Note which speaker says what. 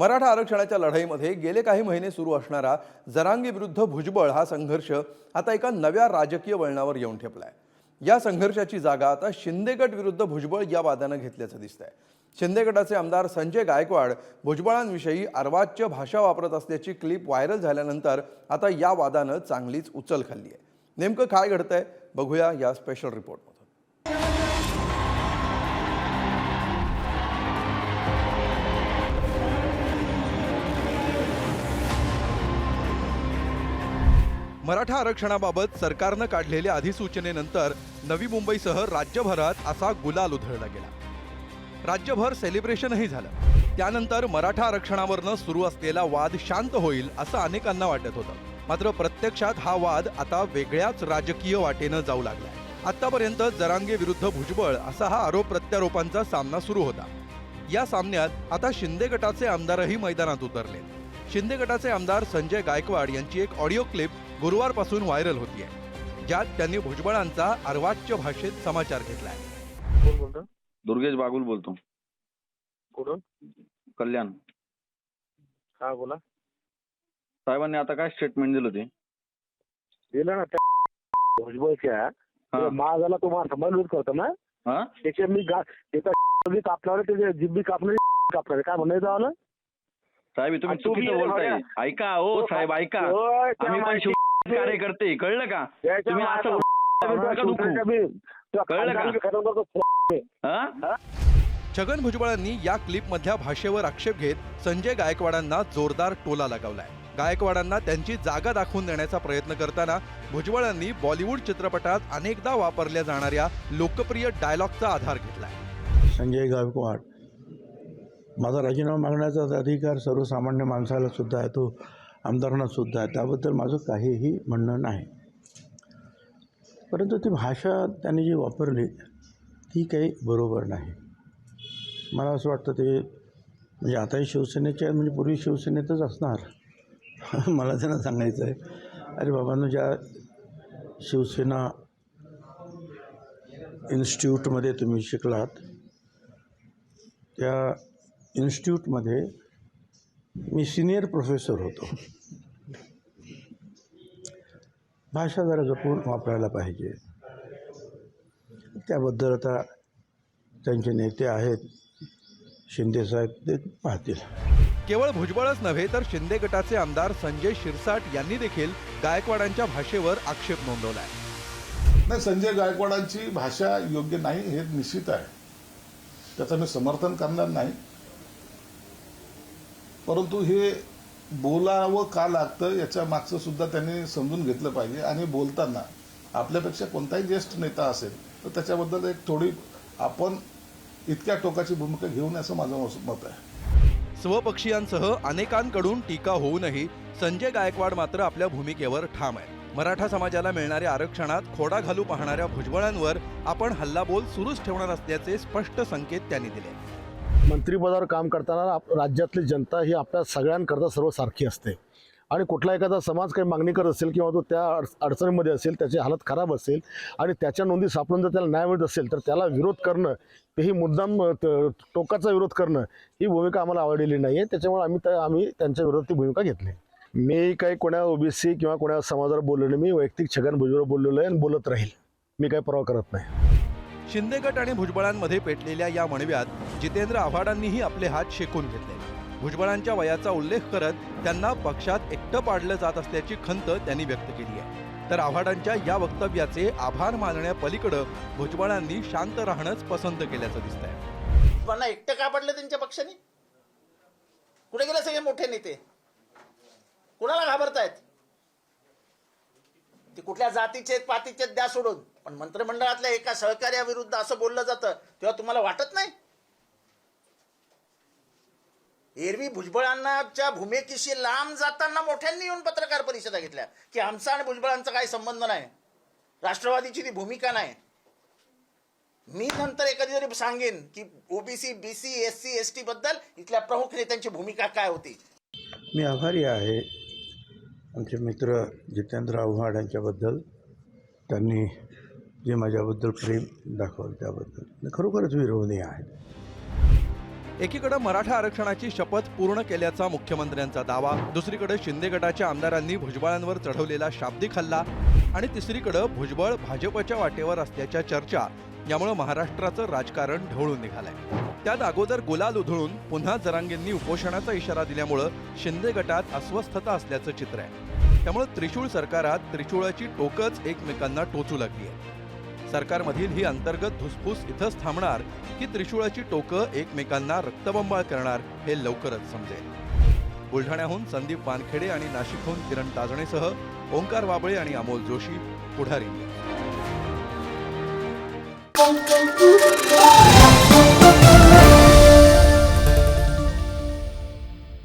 Speaker 1: मराठा आरक्षणाच्या लढाईमध्ये गेले काही महिने सुरू असणारा जरांगी विरुद्ध भुजबळ हा संघर्ष आता एका नव्या राजकीय वळणावर येऊन ठेपलाय. या संघर्षाची जागा आता शिंदे गट विरुद्ध भुजबळ या वादानं घेतल्याचं दिसतंय. शिंदे गटाचे आमदार संजय गायकवाड भुजबळांविषयी अर्वाच्य भाषा वापरत असल्याची क्लिप व्हायरल झाल्यानंतर आता या वादानं चांगलीच उचल खाल्ली आहे नेमकं काय घडतंय? बघूया या स्पेशल रिपोर्ट मराठा आरक्षणाबाबत सरकारनं काढलेल्या अधिसूचनेनंतर नवी मुंबईसह राज्यभरात असा गुलाल उधळला गेला. राज्यभर सेलिब्रेशनही झालं. त्यानंतर मराठा आरक्षणावरनं सुरू असलेला वाद शांत होईल असं अनेकांना वाटत होतं. मात्र प्रत्यक्षात हा वाद आता वेगळ्याच राजकीय वाटेनं जाऊ लागला आतापर्यंत जरांगे विरुद्ध भुजबळ असा हा आरोप प्रत्यारोपांचा सामना सुरू होता. या सामन्यात आता शिंदे गटाचे आमदारही मैदानात उतरले शिंदे गटाचे आमदार संजय गायकवाड यांची एक ऑडिओ क्लिप गुरुवारपासून व्हायरल होतीये ज्यात त्यांनी भुजबळांचा अर्वाच्य भाषेत समाचार घेतलाय.
Speaker 2: कोण बोलतो?
Speaker 3: दुर्गेश बागुल बोलतो.
Speaker 2: कुठून?
Speaker 3: कल्याण.
Speaker 2: हा बोला.
Speaker 3: साहेबांनी आता काय स्टेटमेंट दिलं ते?
Speaker 2: दिलं ना त्या भुजबळच्या.
Speaker 3: हा.
Speaker 2: महागाला तो माझा संबंध करतो ना?
Speaker 3: हा?
Speaker 2: त्याच्या मी गा- बी कापणार त्याचे जिब्बी कापणार कापणार. काय म्हणायचं आलं?
Speaker 3: साहेब तुम्ही चुकीचं बोलताय. ऐका ओ साहेब ऐका. आम्ही पण शिव कार्यकर्ते कळलं का? तुम्ही असं कळलं का?
Speaker 2: करतो.
Speaker 3: हा?
Speaker 1: छगन भुजबळांनी या क्लिपमधल्या भाषेवर आक्षेप घेत संजय गायकवाडांना जोरदार टोला लगावलाय. गायकवाडांना त्यांची जागा दाखवून देण्याचा प्रयत्न करताना भुजबळांनी बॉलिवूड चित्रपटात अनेकदा वापरल्या जाणाऱ्या लोकप्रिय डायलॉगचा आधार घेतलाय.
Speaker 4: संजय गायकवाड माझा राजीनामा मागण्याचा अधिकार सर्वसामान्य माणसाला सुद्धा आहे तो आमदारांना सुद्धा आहे. त्याबद्दल माझं काहीही म्हणणं नाही. परंतु ती भाषा त्याने जी वापरली ती काही बरोबर नाही. मला असं वाटतं ते म्हणजे आताही शिवसेनेचे म्हणजे पूर्वी शिवसेनेतच असणार. मला त्यांना सांगायचं आहे अरे बाबांनो ज्या शिवसेना इन्स्टिट्यूटमध्ये तुम्ही शिकलात त्या इन्स्टिट्यूटमध्ये मी सिनियर प्रोफेसर होतो. भाषा जरा जपून वापरायला पाहिजे. त्याबद्दल आता त्यांचे नेते आहेत. शिंदेसाहेब ते पाहतील.
Speaker 1: केवळ भुजबळच नव्हे तर शिंदे गटाचे आमदार संजय शिरसाट यांनी देखील गायकवाडांच्या भाषेवर आक्षेप नोंदवलाय.
Speaker 5: नाही संजय गायकवाडांची भाषा योग्य नाही हे निश्चित आहे. त्याचं मी समर्थन करणार नाही. परंतु हे बोलावं का लागतं याच्या मागचं सुद्धा त्यांनी समजून घेतलं पाहिजे. आणि बोलताना आपल्यापेक्षा कोणताही ज्येष्ठ नेता असेल तर त्याच्याबद्दल एक थोडी आपण इतक्या टोकाची भूमिका घेऊन असं माझं मत आहे.
Speaker 1: स्वपक्षीयांसह अनेकांकडून टीका होऊनही संजय गायकवाड मात्र आपल्या भूमिकेवर ठाम आहे मराठा समाजाला मिळणाऱ्या आरक्षणात खोडा घालू पाहणाऱ्या भुजबळांवर आपण हल्लाबोल सुरूच ठेवणार असल्याचे स्पष्ट संकेत त्यांनी दिले.
Speaker 2: मंत्रिपदावर काम करताना आप- राज्यातली जनता ही आपल्या सगळ्यांकरता सर्व सारखी असते. आणि कुठला एखादा समाज काही मागणी करत असेल किंवा तो त्या अड- अडचणीमध्ये असेल त्याची हालत खराब असेल आणि त्याच्या नोंदी सापडून जर त्याला न्याय मिळत असेल तर त्याला विरोध करणं तेही मुद्दाम त- टोकाचा विरोध करणं ही भूमिका आम्हाला आवडलेली नाही आहे त्याच्यामुळे आम्ही त्या आम्ही त्यांच्या विरोधात ती भूमिका घेतली. मी काही कोणा ओबीसी किंवा कोणा समाजावर बोललो नाही. मी वैयक्तिक छगन भुजबळ बोललेलो आहे आणि बोलत राहील. मी काही परवा करत नाही.
Speaker 1: शिंदेगट आणि भुजबळांमध्ये पेटलेल्या या मणव्यात जितेंद्र आव्हाडांनीही आपले हात शेकून घेतले. भुजबळांच्या वयाचा उल्लेख करत त्यांना पक्षात एकटं पाडलं जात असल्याची खंत त्यांनी व्यक्त केली आहे. तर आव्हाडांच्या या वक्तव्याचे आभार मानण्यापलीकडं भुजबळांनी शांत राहणंच पसंत केल्याचं दिसतंय.
Speaker 6: मला एकटं का पडलं त्यांच्या पक्षाने? कुठे गेले सगळे मोठे नेते? कुणाला घाबरतायत? ते कुठल्या जातीचे पातीचे द्या सोडून. पण मंत्रिमंडळातल्या एका सहकार्याविरुद्ध असं बोललं जातं तेव्हा तुम्हाला वाटत नाही? एरवी भुजबळांनाच्या भूमिकेशी लांब जाताना मोठ्यांनी येऊन पत्रकार परिषदा घेतल्या. की आमचा आणि भुजबळांचा काही संबंध नाही. राष्ट्रवादीची ती भूमिका नाही. मी नंतर एखादी जरी सांगेन की OBC BC S C S T बद्दल इथल्या प्रमुख नेत्यांची भूमिका काय होती?
Speaker 4: मी आभारी आहे. आमचे मित्र जितेंद्र आव्हाड यांच्याबद्दल त्यांनी जे माझ्याबद्दल प्रेम दाखवलं त्याबद्दल. खरोखरच विरोधी आहे
Speaker 1: एकीकडे मराठा आरक्षणाची शपथ पूर्ण केल्याचा मुख्यमंत्र्यांचा दावा दुसरीकडे शिंदे गटाच्या आमदारांनी भुजबळांवर चढवलेला शाब्दिक हल्ला आणि तिसरीकडे भुजबळ भाजपच्या वाटेवर असल्याच्या चर्चा यामुळे महाराष्ट्राचं राजकारण ढवळून निघालंय. त्यात अगोदर गुलाल उधळून पुन्हा जरांगेंनी उपोषणाचा इशारा दिल्यामुळं शिंदे गटात अस्वस्थता असल्याचं चित्र आहे. त्यामुळे त्रिशूळ सरकारात त्रिशूळाची टोकच एकमेकांना टोचू लागली आहे. सरकारमधील ही अंतर्गत धुसफूस इथंच थांबणार की त्रिशूळाची टोकं एकमेकांना रक्तबंबाळ करणार हे लवकरच समजेल. बुलढाण्याहून संदीप वानखेडे आणि नाशिकहून किरण ताजणेसह ओंकार वाबळे आणि अमोल जोशी पुढारी